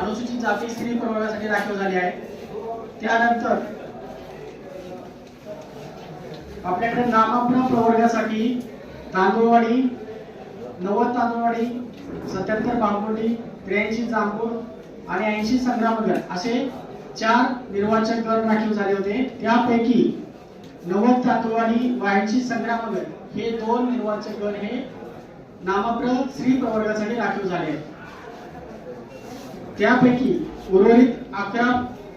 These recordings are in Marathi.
अनुसूचित जाती स्त्री प्रवर्गासाठी राखीव झाली आहे. त्यानंतर आपल्याकडे नामांतर प्रवर्गासाठी तांदूळवाडी नव्वद तांदूळवाडी सत्याहत्तर बांबोडी त्र्याऐंशी जांभूळ आणि ऐंशी संग्रामनगर असे चार निर्वाचक गण राखीव झाले होते. त्यापैकी नव्वद तांदूळवाडी व ऐंशी संग्रामनगर हे दोन निर्वाचक गण हे नामप्र स्त्री प्रवर्गासाठी राखीव झाले आहेत. त्यापैकी उर्वरित अकरा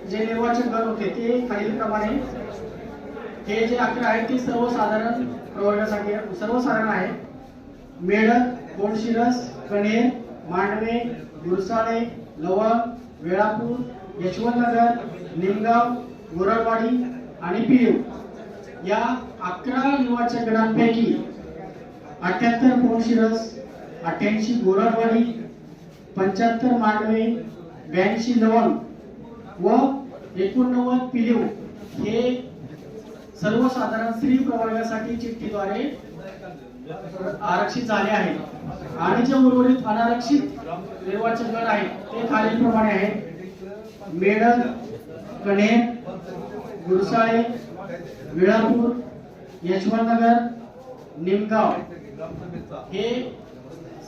जे निर्वाचक गण होते ते खालीलप्रमाणे हे जे अकरा आहेत ते सर्वसाधारण प्रवर्गासाठी सर्वसाधारण आहे. मेढक कोणशिरस कणेर मांडवे गुरसाळे लवंग वेळापूर यशवंतनगर निमगाव गोरडवाडी आणि पिलीव. या अकरा निर्वाचन गणांपैकी अठ्याहत्तर कोणशिरस अठ्ठ्याऐंशी गोरडवाडी पंच्याहत्तर मांडवे ब्याऐंशी लवंग व एकोणनव्वद पिलिव हे सर्वसाधारण स्त्री प्रवर्गासाठी चिठ्ठीद्वारे आरक्षित झाले आहे. आणि जे उर्वरित अनारक्षित निर्वाचन गट आहेत ते खालीलप्रमाणे आहेत मेडल कणे गुरसाळे विळापूर यशवंतनगर निमगाव. हे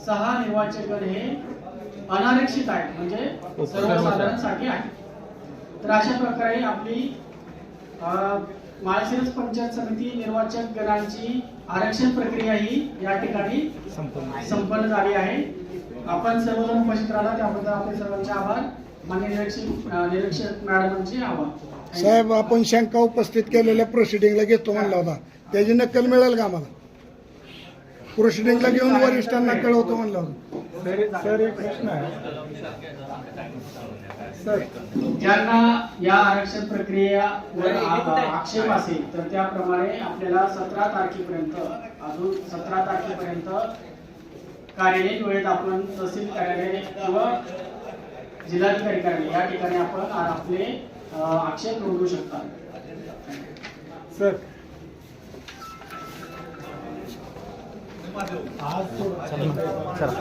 सहा निर्वाचन गट हे अनारक्षित आहेत म्हणजे सर्वसाधारणसाठी आहेत तर अशा प्रकारे आपली माळशिरस पंचायत समिती निर्वाचक गणांची आरक्षण प्रक्रिया ही या ठिकाणी संपन्न झाली आहे. आपण सर्वजण उपस्थित राहिला त्याबद्दल आपले सर्वांचे आभार. मान्य निरीक्षक मॅडमांचे आभार. साहेब आपण शंका उपस्थित केलेल्या प्रोसिडिंगला घेतो म्हणला होता. त्याची नक्कल मिळेल का आम्हाला? प्रोसिडिंगला घेऊन वरिष्ठांना कळवतो म्हणलं होतं. सर एक प्रश्न आहे. सर. ज्यांना या आरक्षण प्रक्रियेवर आ- आक्षेप असेल तर त्याप्रमाणे आपल्याला सतरा तारखेपर्यंत अजून सतरा तारखेपर्यंत कार्यालयीन वेळेत आपण तहसील कार्यालय किंवा जिल्हाधिकारी कार्यालय या ठिकाणी आपण आपले आक्षेप नोंदवू शकता. सर चलो